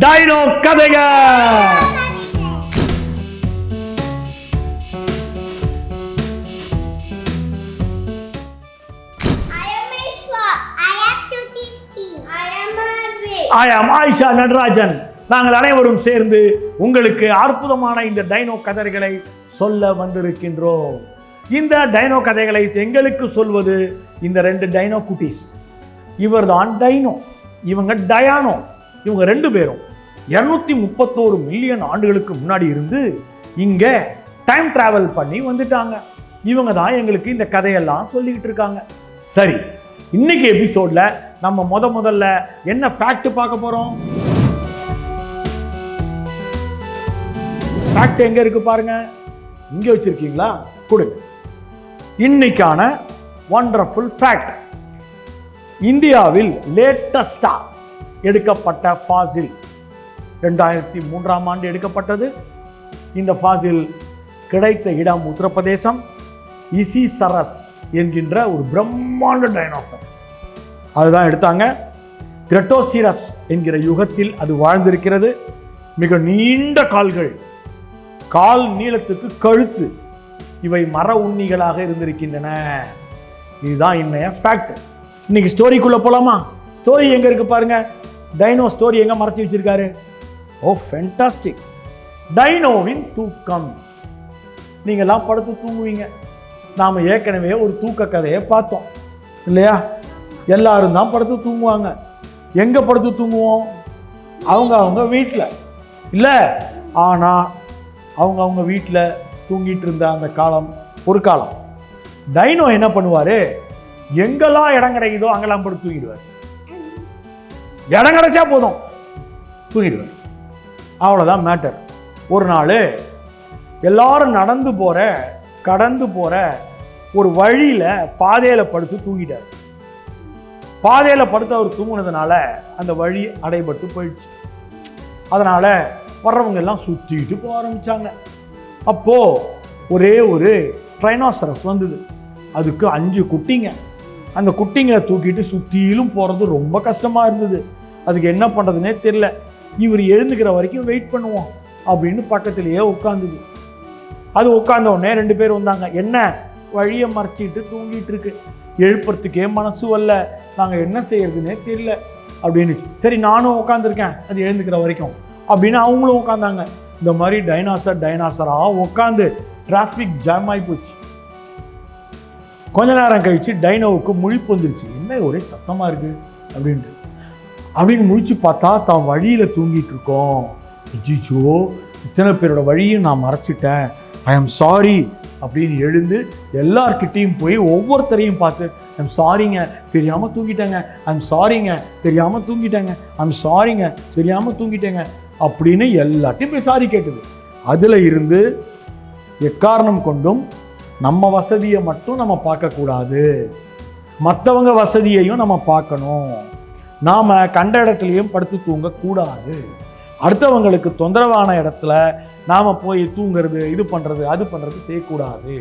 Dino கதைக. I am Ayesha Natarajan நாங்கள் அனைவரும் சேர்ந்து உங்களுக்கு அற்புதமான இந்த டைனோ கதைகளை சொல்ல வந்திருக்கின்றோம். இந்த டைனோ கதைகளை எங்களுக்கு சொல்வது இந்த ரெண்டு டைனோ குட்டீஸ். இவர்தான் டைனோ இவங்க டயானோ. இவங்க ரெண்டு பேரும் இரநூத்தி முப்பத்தோரு மில்லியன் ஆண்டுகளுக்கு முன்னாடி இருந்து இங்கே டைம் டிராவல் பண்ணி வந்துட்டாங்க. இவங்க தான் எங்களுக்கு இந்த கதையெல்லாம் சொல்லிக்கிட்டு இருக்காங்க. சரி இன்னைக்கு எபிசோடில் நம்ம முத முதல்ல என்ன ஃபேக்ட் பார்க்க போகிறோம் ஃபேக்ட் எங்கே இருக்கு பாருங்க. இங்கே வச்சுருக்கீங்களா? கொடுங்க. இன்னைக்கான ஒண்டர்ஃபுல் ஃபேக்ட் இந்தியாவில் லேட்டஸ்டாக எடுக்கப்பட்ட ஃபாசில். ரெண்டாயிரத்தி மூன்றாம் ஆண்டு எடுக்கப்பட்டது. இந்த ஃபாசில் கிடைத்த இடம் உத்தரப்பிரதேசம். இசி சரஸ் என்கின்ற ஒரு பிரம்மாண்ட டைனோசர். அதுதான் எடுத்தாங்க. கிரெட்டோசிரஸ் என்கிற யுகத்தில் அது வாழ்ந்திருக்கிறது. மிக நீண்ட கால்கள். கால் நீளத்துக்கு கழுத்து. இவை மர உண்ணிகளாக இருந்திருக்கின்றன. இதுதான் இன்னைய ஃபேக்ட் இன்னைக்கு ஸ்டோரிக்குள்ளே போகலாமா ஸ்டோரி எங்கே இருக்கு பாருங்கள் டைனோ ஸ்டோரி எங்கே மறைச்சி வச்சிருக்காரு? ஓ ஃபென்டாஸ்டிக் டைனோவின் தூக்கம். நீங்கள்லாம் படுத்து தூங்குவீங்க. நாம் ஏற்கனவே ஒரு தூக்க கதையை பார்த்தோம். இல்லையா? எல்லாரும் தான் படுத்து தூங்குவாங்க. எங்கே படுத்து தூங்குவோம்? அவங்க அவங்க வீட்டில் இல்லை ஆனால் அவங்க அவங்க வீட்டில் தூங்கிட்டு இருந்த அந்த காலம் ஒரு காலம். டைனோ என்ன பண்ணுவார்? எங்கெல்லாம் இடம் கிடைக்குதோ அங்கெல்லாம் படுத்து தூங்கிடுவார். இடம் கிடைச்சா போதும். தூங்கிடுவேன். அவ்வளோதான் மேட்டர் ஒரு நாள் எல்லாரும் நடந்து போகிற கடந்து போகிற ஒரு வழியில் பாதையில் படுத்து தூங்கிட்டார். பாதையில் படுத்து அவர் தூங்கினதுனால அந்த வழி அடைபட்டு போயிடுச்சு. அதனால் வர்றவங்க எல்லாம் சுற்றிட்டு போக ஆரம்பித்தாங்க அப்போது ஒரே ஒரு ட்ரைனோசரஸ் வந்தது. அதுக்கு அஞ்சு குட்டிங்க. அந்த குட்டிங்களை தூக்கிட்டு சுற்றிலும் போகிறது ரொம்ப கஷ்டமாக இருந்தது. அதுக்கு என்ன பண்ணுறதுனே தெரில இவர் எழுந்துக்கிற வரைக்கும் வெயிட் பண்ணுவோம் அப்படின்னு பக்கத்திலேயே உட்காந்துது அது உட்காந்த உடனே ரெண்டு பேர் வந்தாங்க. என்ன? வழியை மறைச்சிட்டு தூங்கிட்டு இருக்கு. எழுப்புறதுக்கே மனசு வரல. நாங்கள் என்ன செய்யறதுன்னே தெரியல. அப்படின்னு சரி நானும் உட்காந்துருக்கேன் அது எழுந்துக்கிற வரைக்கும் அப்படின்னு அவங்களும் உட்காந்தாங்க இந்த மாதிரி டைனாசர் டைனாசராக உட்காந்து டிராஃபிக் ஜாம் ஆகி போச்சு. கொஞ்ச நேரம் கழிச்சு டைனோவுக்கு முழிப்பு வந்துருச்சு என்ன ஒரே சத்தமாக இருக்குது அப்படின்ட்டு. அப்படின்னு முழிச்சு பார்த்தா தான் வழியில் தூங்கிட்டு இருக்கோம். அஜிச்சோ இத்தனை பேரோட வழியும் நான் மறைச்சிட்டேன். ஐ எம் சாரி அப்படின்னு எழுந்து எல்லார்கிட்டேயும் போய் ஒவ்வொருத்தரையும் பார்த்து ஐம் சாரிங்க தெரியாமல் தூங்கிட்டேங்க. ஐம் சாரிங்க தெரியாமல் தூங்கிட்டேங்க. ஐம் சாரிங்க தெரியாமல் தூங்கிட்டேங்க. அப்படின்னு எல்லாத்தையும் போய் சாரி கேட்டது. அதில் இருந்து எக்காரணம் கொண்டும் நம்ம வசதியை மட்டும் நம்ம பார்க்கக்கூடாது. மற்றவங்க வசதியையும் நம்ம பார்க்கணும். நாம் கண்ட இடத்துலையும் படுத்து தூங்கக்கூடாது. அடுத்தவங்களுக்கு தொந்தரவான இடத்துல நாம் போய் தூங்குறது இது பண்ணுறது அது பண்ணுறது செய்யக்கூடாது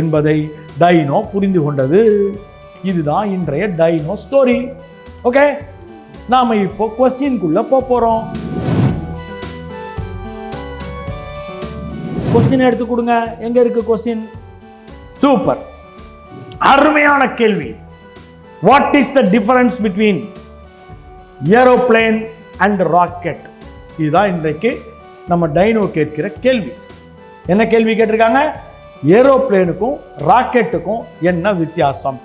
என்பதை டைனோ புரிந்து கொண்டது. இதுதான் இன்றைய டைனோ ஸ்டோரி. ஓகே? நாம் இப்போ கொஸ்டின்குள்ளே போக போகிறோம் கொஸ்டின் எடுத்து கொடுங்க. எங்கே இருக்குது கொஸ்டின்? சூப்பர் அருமையான கேள்வி. What is the difference between aeroplane and rocket இதுதான் இன்றைக்கு நம்ம டைனோ கேட்கிற கேள்வி. என்ன கேள்வி கேட்டிருக்காங்க? ஏரோப்ளேனுக்கும் ராக்கெட்டுக்கும் என்ன வித்தியாசம்?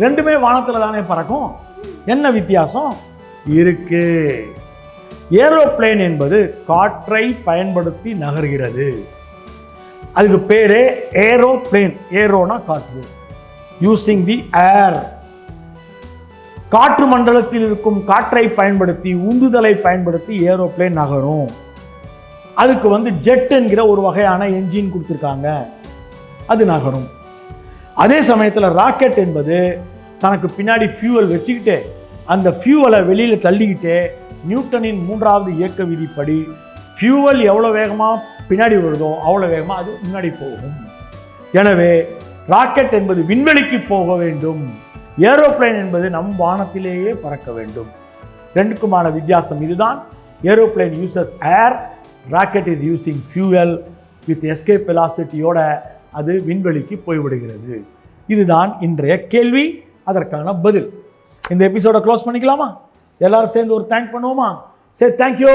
ரெண்டுமே வானத்தில் தானே பறக்கும். என்ன வித்தியாசம்? இருக்கு. ஏரோப்ளேன் என்பது காற்றை பயன்படுத்தி நகர்கிறது. அதுக்கு பேரே ஏரோப்ளேன். ஏரோனா காற்று. யூசிங் தி ஏர் காற்று மண்டலத்தில் இருக்கும் காற்றை பயன்படுத்தி உந்துதலை பயன்படுத்தி ஏரோப்ளேன் நகரும். அதுக்கு வந்து ஜெட் என்கிற ஒரு வகையான என்ஜின் கொடுத்துருக்காங்க. அது நகரும். அதே சமயத்தில் ராக்கெட் என்பது தனக்கு பின்னாடி ஃபியூவல் வச்சுக்கிட்டு அந்த ஃபியூவலை வெளியில் தள்ளிக்கிட்டே நியூட்டனின் மூன்றாவது இயக்க விதிப்படி ஃபியூவல் எவ்வளோ வேகமாக பின்னாடி வருதோ அவ்வளோ வேகமாக அது முன்னாடி போகும். எனவே ராக்கெட் என்பது விண்வெளிக்கு போக வேண்டும். ஏரோப்ளேன் என்பது நம் வானத்திலேயே பறக்க வேண்டும். ரெண்டுக்குமான வித்தியாசம் இதுதான். Aeroplane uses air rocket is using fuel with escape வெலாசிட்டியோட அது விண்வெளிக்கு போய்விடுகிறது. இதுதான் இன்றைய கேள்வி. அதற்கான பதில். இந்த எபிசோட க்ளோஸ் பண்ணிக்கலாமா? எல்லாரும் சேர்ந்து ஒரு தேங்க் பண்ணுவோமா? சரி தேங்க்யூ